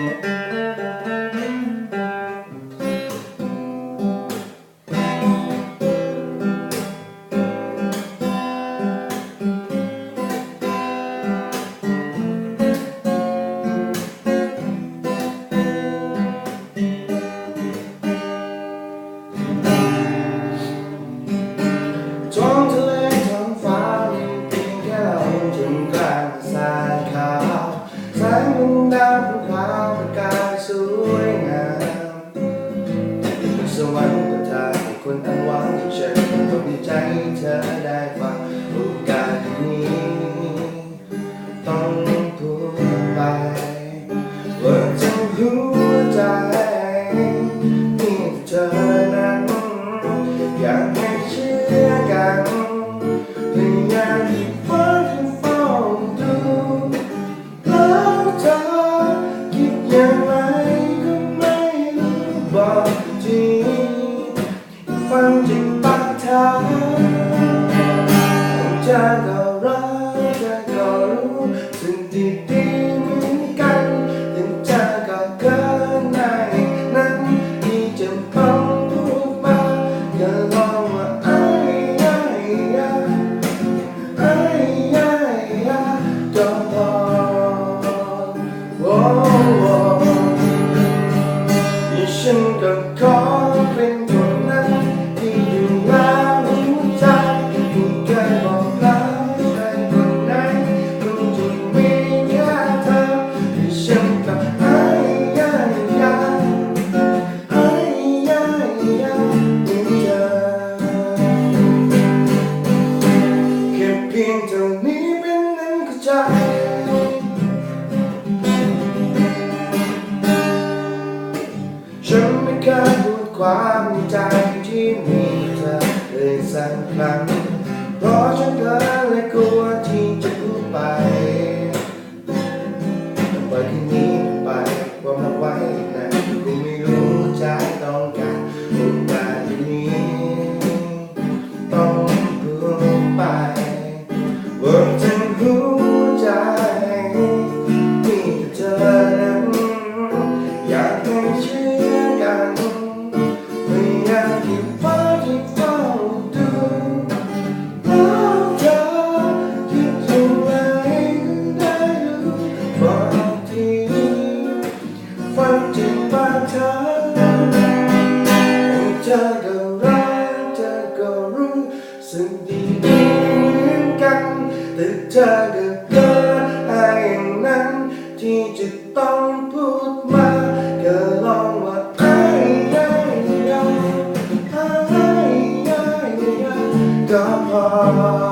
ท้ ใจมีเธอนั้นอยากให้เชื่อกันพยายามที่ฝันที่เฝ้าดูแล้วเธอคิดอย่างไรก็ไม่รู้บอกทีฟังจากปากเธอของเธอ ขอเป็นคนนั้นที่ดูแลหัวใจที่เคยบอกรักใครคนไหนคงจะมีแค่เธอที่ฉันก็ไอ้ไอ้ไอ้ไอ้ยายยายเป็นเธอแค่เพียงเท่า ความใจที่มีเธอเลยสักครั้ง เพราะฉันเธอและกลัวที่จะพูดไปปล่อยที่นี้ ธอก็รักเธอก็รู้สิ่งดีดีเหมือนกันแต่เธอก็เกินไอ้อย่างนั้น ที่จะต้องพูดมาก็ลองว่าไอ้ไอ้ไอ้ไอ้ไอ้ไอ้ก็พอ